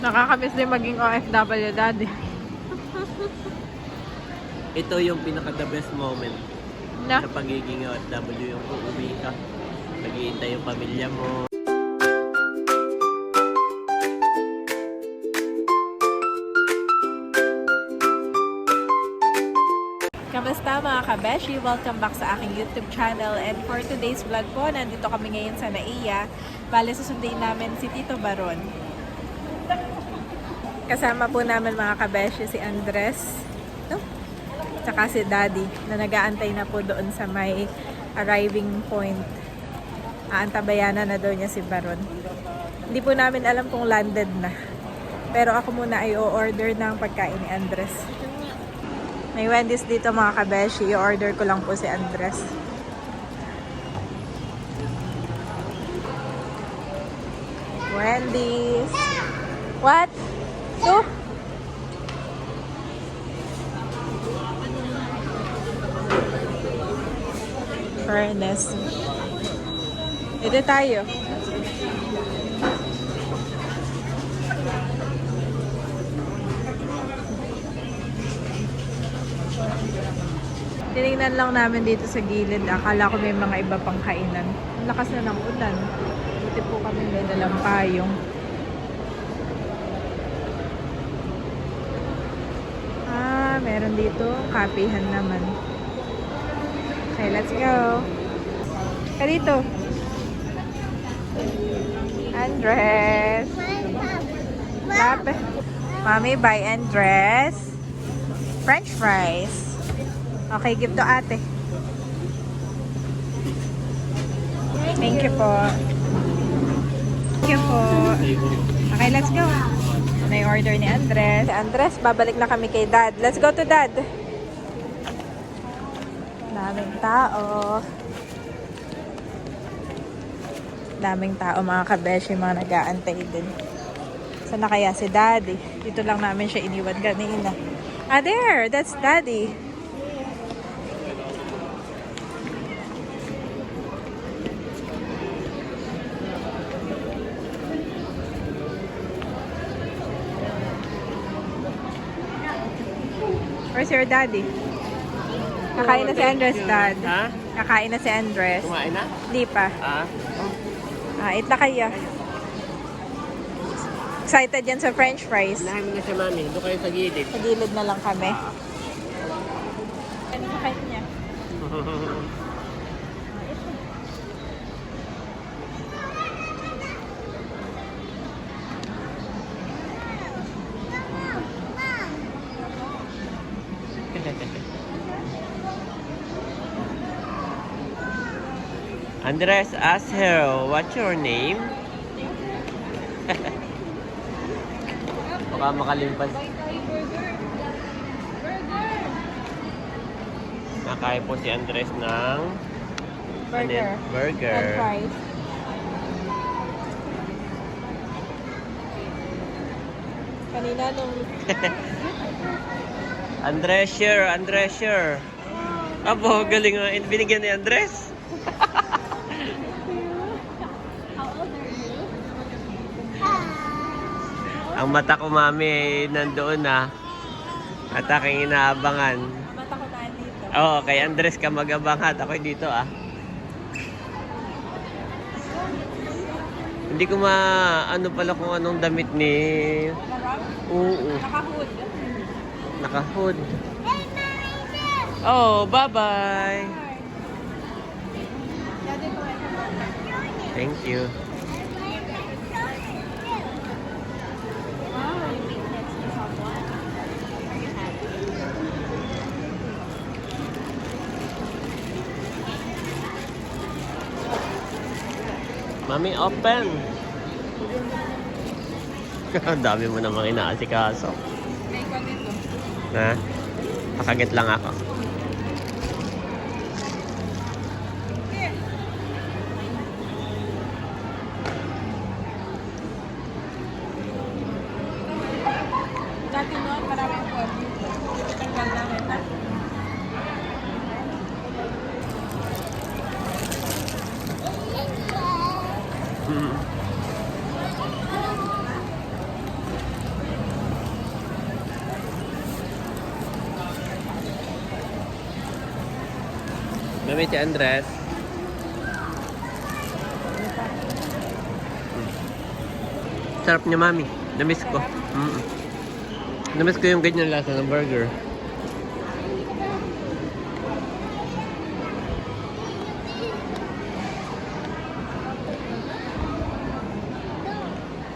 Nakakamiss din maging OFW daddy. Ito yung pinaka the best moment Na? sa pagiging OFW yung uuwi ka. Naghihintay yung pamilya mo. Kamusta mga kabeshi? Welcome back sa aking YouTube channel. And for today's vlog po, nandito kami ngayon sa Naiya. Bale, susundin namin si Tito Baron. Kasama po namin mga kabeshi si Andres. No? Tsaka si Daddy na nag-aantay na po doon sa may arriving point. Aantabayanan na daw niya si Baron. Hindi po namin alam kung landed na. Pero ako muna ay o-order ng pagkain ni Andres. May Wendy's dito mga kabeshi. I-order ko lang po si Andres. Wendy's. What? Two? Fairness. Ito tayo. Tinignan lang namin dito sa gilid. Akala ko may mga iba pang kainan. Ang lakas na ng ulan. Buti po kami may dalang payong. Ah, meron dito. Kapihan naman. Okay, let's go. Ka dito. Andres. Lape. Mami, buy Andres. French fries. Okay, give to ate. Thank you po. Thank you po. Okay, let's go. Ano yung order ni Andres? Si Andres, babalik na kami kay dad. Let's go to dad. Daming tao. Daming tao mga kabeshi, mga nag-aantay din. Saan na kaya si daddy? Dito lang namin siya iniwan kanina. Ah, there! That's daddy. Where's your daddy? Kakain na si Andres, dad. Ha? Kakain na si Andres. Kumain na? Hindi pa. Ah? Ah, eat na kaya. Excited yan sa french fries. Mo na siya, mami. Doon kayo sa gilid. Sa gilid na lang kami. Ano kain niya? Andres, ask her, what's your name? Baka makalimpas. Nakain po si Andres ng ano Burger. burger. And fries. Kanina nung... Andres, sure, Andres, sure. Abo, galing nga. Binigyan ni Andres. Ang mata ko, mami, ay nandoon na. At aking inaabangan. Mata ko na dito. Oo, kay Andres ka mag-abangat. Ako dito ah. Hindi ko ma... Ano pala kung anong damit ni... Oo. Naka-hood. Naka-hood. Oh, bye-bye. Thank you. Wow, you make next to someone. Are you happy? Mami, open! Ang dami mo namang inaasikaso. May ko dito. Ha? Pakagit lang ako. Mm. Mami si Andres. Sarap niya, Mami. Namiss ko. Mm -mm. Namiss ko yung ganyan lasa ng burger.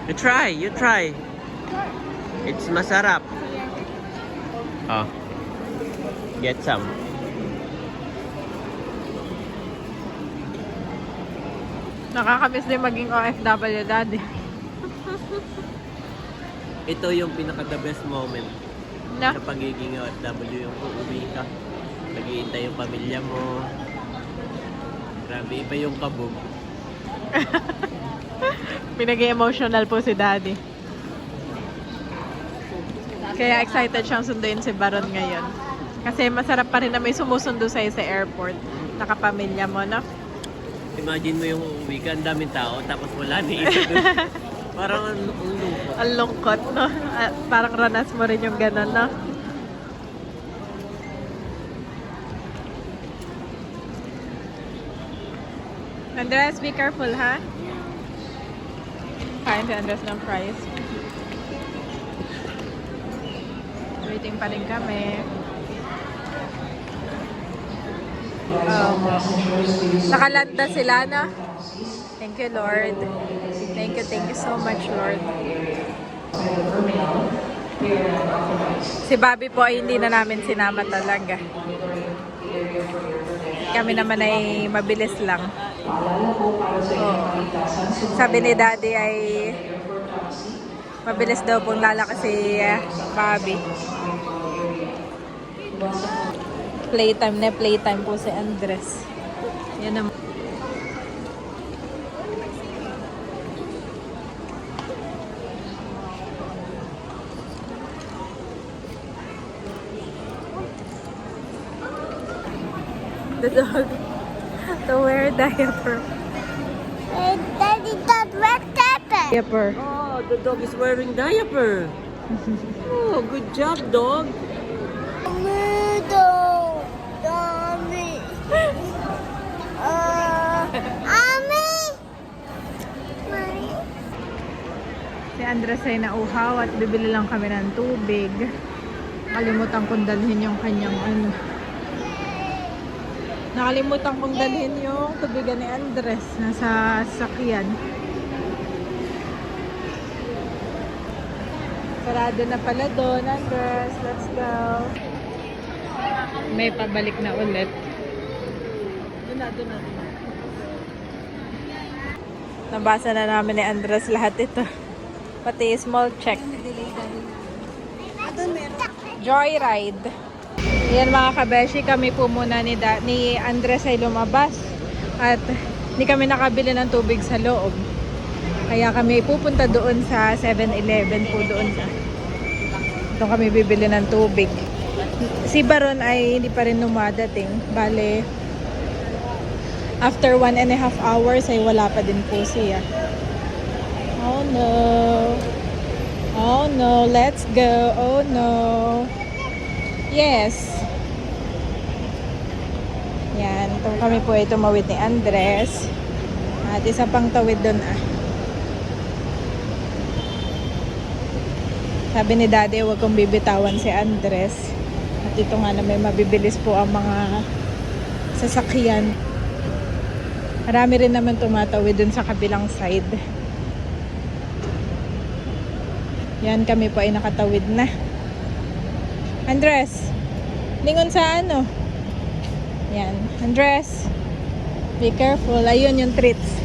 You try, you try. It's masarap. Oh. Get some. Nakakamiss din maging OFW daddy. Ito yung pinaka the best moment Na? sa pagiging OFW yung uuwi ka. Naghihintay yung pamilya mo. Grabe, iba yung kabog. Pinag-emotional po si daddy. Kaya excited siyang sunduin si Baron ngayon. Kasi masarap pa rin na may sumusundo sa'yo sa airport. Nakapamilya mo, no? Imagine mo yung uuwi ka, ang daming tao, tapos wala ni isa dun. Parang ang ang lungkot. Ang lungkot, no? Ah, parang ranas mo rin yung gano'n, no? Andres, be careful, ha? Kain si Andres ng fries. Waiting pa rin kami. Oh. Nakalanda sila, no? Thank you, Lord. Thank you, thank you so much, Lord. Si Bobby po ay hindi na namin sinama talaga. Kami naman ay mabilis lang. Oo. Sabi ni Daddy ay mabilis daw pong lalaki si uh, Bobby. Playtime na playtime po si Andres. Yan naman. The dog to wear diaper. Diaper. Oh, the dog is wearing diaper. oh, good job, dog. Noodle. Mommy. Uh, Mommy. Si Andres ay nauhaw at bibili lang kami ng tubig. Nakalimutan kong dalhin yung kanyang ano. Nakalimutan kong dalhin yung tubigan ni Andres nasa sakyan. Sarado na pala doon, Andres. Let's go. May pabalik na ulit. Doon na, doon na. Nabasa na namin ni Andres lahat ito. Pati small check. Joyride. Yan mga kabeshi, kami po muna ni, da, ni Andres ay lumabas. At hindi kami nakabili ng tubig sa loob. Kaya kami pupunta doon sa 7-Eleven po doon sa. Doon kami bibili ng tubig. Si Baron ay hindi pa rin lumadating. Bale, after one and a half hours ay wala pa din po siya. Oh no. Oh no, let's go. Oh no. Yes. Yan, ito kami po ay tumawid ni Andres. At isa pang tawid doon ah. Sabi ni Daddy, huwag kong bibitawan si Andres. At ito nga na may mabibilis po ang mga sasakyan. Marami rin naman tumatawid dun sa kabilang side. Yan kami po ay nakatawid na. Andres, lingon sa ano? Yan. Andres, be careful. Ayun yung treats.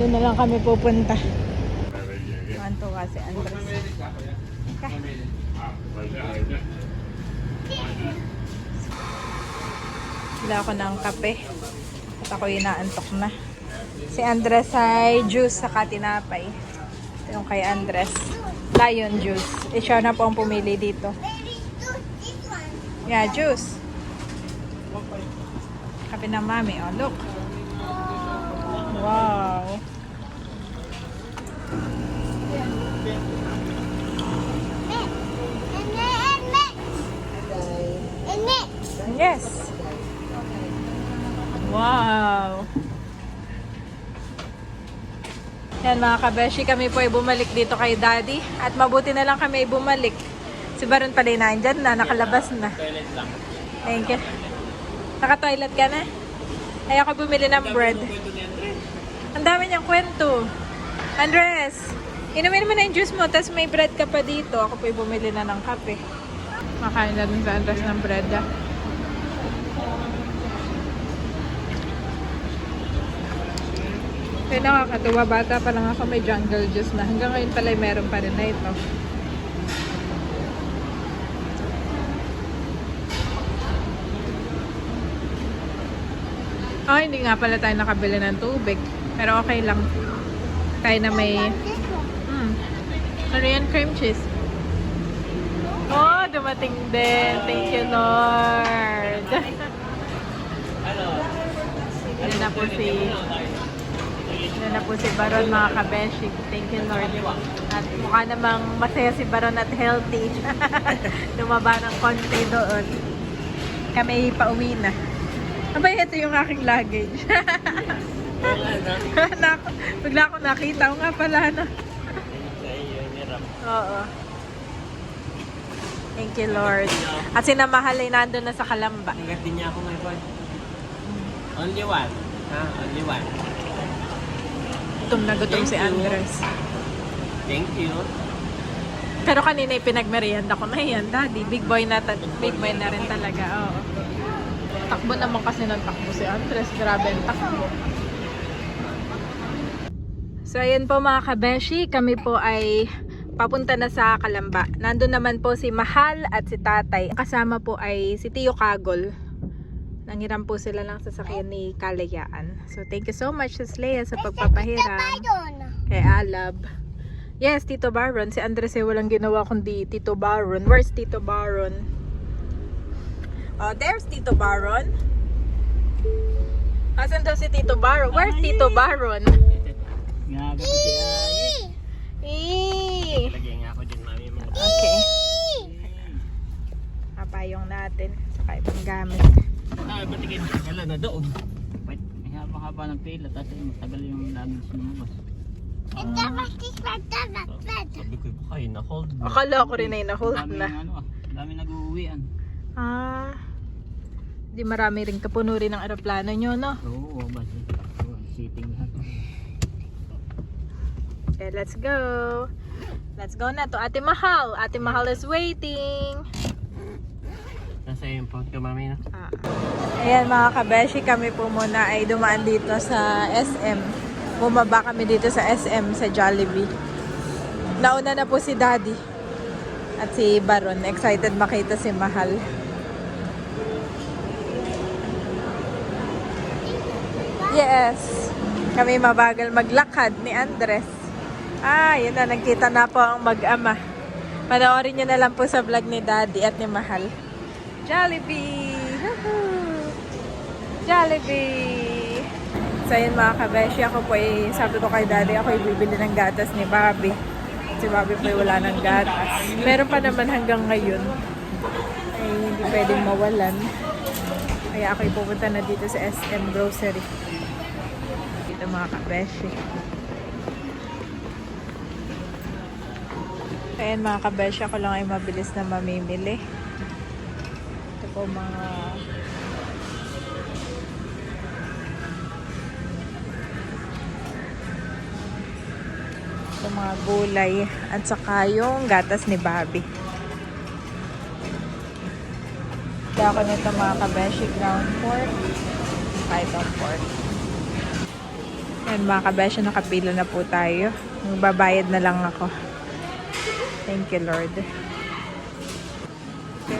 Doon na lang kami pupunta. Manto kasi Andres. Ka. Wala ako ng kape. At ako inaantok na. Si Andres ay juice sa tinapay. Ito yung kay Andres. Lion juice. Eh, siya na po ang pumili dito. Yeah, juice. Kape ng mami. Oh, look. Wow. And then mix. And mix. Yes. Yan mga kabeshi, kami po ay bumalik dito kay Daddy. At mabuti na lang kami ay bumalik. Si Baron pala yung nandyan na, nakalabas na. Toilet lang. Thank you. Naka-toilet ka na? Ay ako bumili ng bread. Ang dami niyang kwento. Andres, inumin mo na yung juice mo, tapos may bread ka pa dito. Ako po'y bumili na ng kape. Makain na dun sa Andres ng bread. Ah. Kaya nakakatuwa, bata pa lang ako may jungle juice na. Hanggang ngayon pala meron pa rin na ito. Ah, hindi nga pala tayo nakabili ng tubig. Pero okay lang. Tayo na may... Hmm. Ano yan? Cream cheese. Oh, dumating din. Thank you, Lord. Ano? Yan na po si... Yan na po si Baron, mga kabeshi. Thank you, Lord. At mukha namang masaya si Baron at healthy. Lumaba ng konti doon. Kami pauwi na. Abay, ito yung aking luggage. Wala na. Nak- Bigla ako nakita ko nga pala na. Oo. Thank you, Lord. At sinamahal ay nandun na sa Kalamba. Hanggat din niya ako boy. Only one. Ha? Only one. Gutom na gutom si Thank you. Andres. Thank you. Pero kanina yung pinagmerienda ko na yan, daddy. Big boy na, ta- big boy na rin talaga. Oo. Takbo naman kasi ng takbo si Andres. Grabe ang takbo. So, ayan po mga kabeshi. Kami po ay papunta na sa Kalamba. Nandun naman po si Mahal at si Tatay. Kasama po ay si Tio Kagol. Nangiram po sila lang sa sakyan ni Kalayaan. So, thank you so much, Sis Leia, sa pagpapahiram kay Alab. Yes, Tito Baron. Si Andres ay walang ginawa kundi Tito Baron. Where's Tito Baron? Oh, there's Tito Baron. Asan daw si Tito Baron? Where's Tito Baron? Eee! Okay. Kapayong natin. Saka ibang gamit. Ah, ba't ikaw nagkala na doon? Wait, may haba-haba ng pila tapos eh, matagal yung pati pati. Sabi ko, baka yun na-hold na. Akala ko rin ay na-hold Dami na. ano ah, dami nag-uuwian. Ah. Di marami rin kapuno rin ng aeroplano nyo, no? Oo, oh, bas. Sitting lahat. Okay, let's go. Let's go na to Ate Mahal. Ate Mahal is waiting. Yung phone ko, mami. Ah. Ayan mga kabeshi, kami po muna ay dumaan dito sa SM. Bumaba kami dito sa SM sa Jollibee. Nauna na po si Daddy at si Baron. Excited makita si Mahal. Yes. Kami mabagal maglakad ni Andres. Ah, yun na. Nagkita na po ang mag-ama. Panoorin nyo na lang po sa vlog ni Daddy at ni Mahal. Jollibee! Woohoo! Jollibee! So yun mga kabeshi, ako po ay, sabi ko kay daddy, ako ay ng gatas ni Bobby. Si Bobby po ay wala ng gatas. Meron pa naman hanggang ngayon. Ay hindi pwedeng mawalan. Kaya ako ay pupunta na dito sa SM Grocery. Dito mga kabeshi. Ayan mga kabeshi, ako lang ay mabilis na mamimili. Po mga ito mga gulay at saka yung gatas ni Bobby. Kaya ako nito mga kabeshi ground pork. Itong pork. Yan mga kabeshi, nakapila na po tayo. Magbabayad na lang ako. Thank you Lord.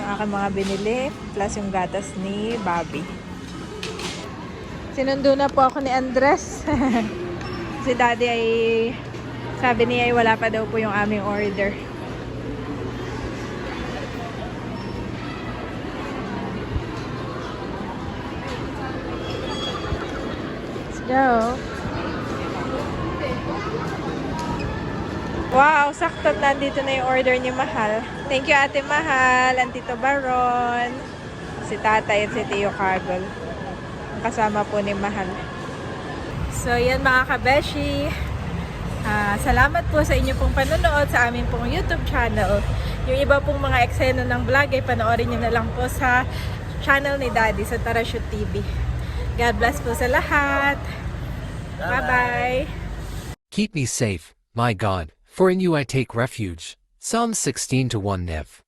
Aking mga binili plus yung gatas ni Bobby. Sinundo na po ako ni Andres. si daddy ay sabi niya ay wala pa daw po yung aming order. Let's go. Wow, sakto nandito na yung order ni Mahal. Thank you Ate Mahal, ang Tito Baron, si Tatay at si Tio. Ang kasama po ni Mahal. So yan mga kabeshi, salamat po sa inyo pong panonood sa aming pong YouTube channel. Yung iba pong mga eksena ng vlog ay panoorin nyo na lang po sa channel ni Daddy sa Tarashoot TV. God bless po sa lahat. Bye-bye. Keep me safe, my God, for in you I take refuge. Psalm 16 to 1 Nev.